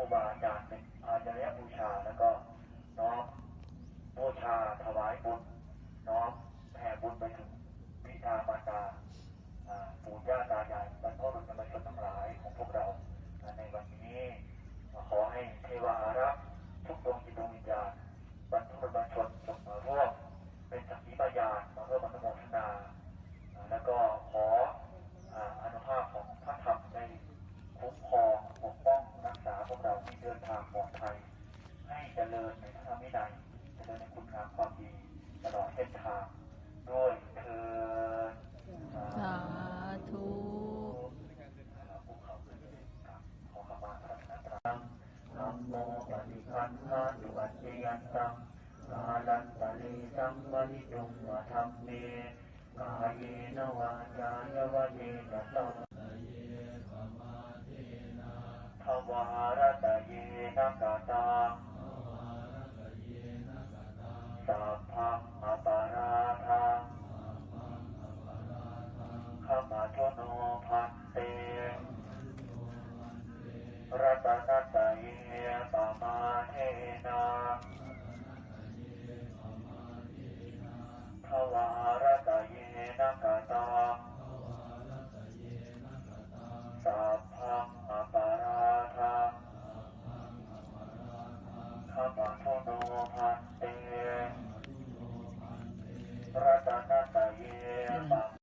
รูบาอาจารย์เป็นอาจารย์บูชาแล้วก็น้อมบูชาถวายบุญ ริญในพระวินัยเจริญในคุณงามความดีตลอดเส้นทางด้วยเถิดสาธุขอขมาพระนัตรังนัมโมปฏิคันธาตุปัจจยันตังกาลันตลีสัมบริจุมวะธรรมเมกายเยนวาญายวะเยนตังทวารตะเยนะกาตา มัจโนภันเตรัตนตเยปมาเฮนาภวารตเยนกตาสัพพะงอปาราธาขมัจโนภันเต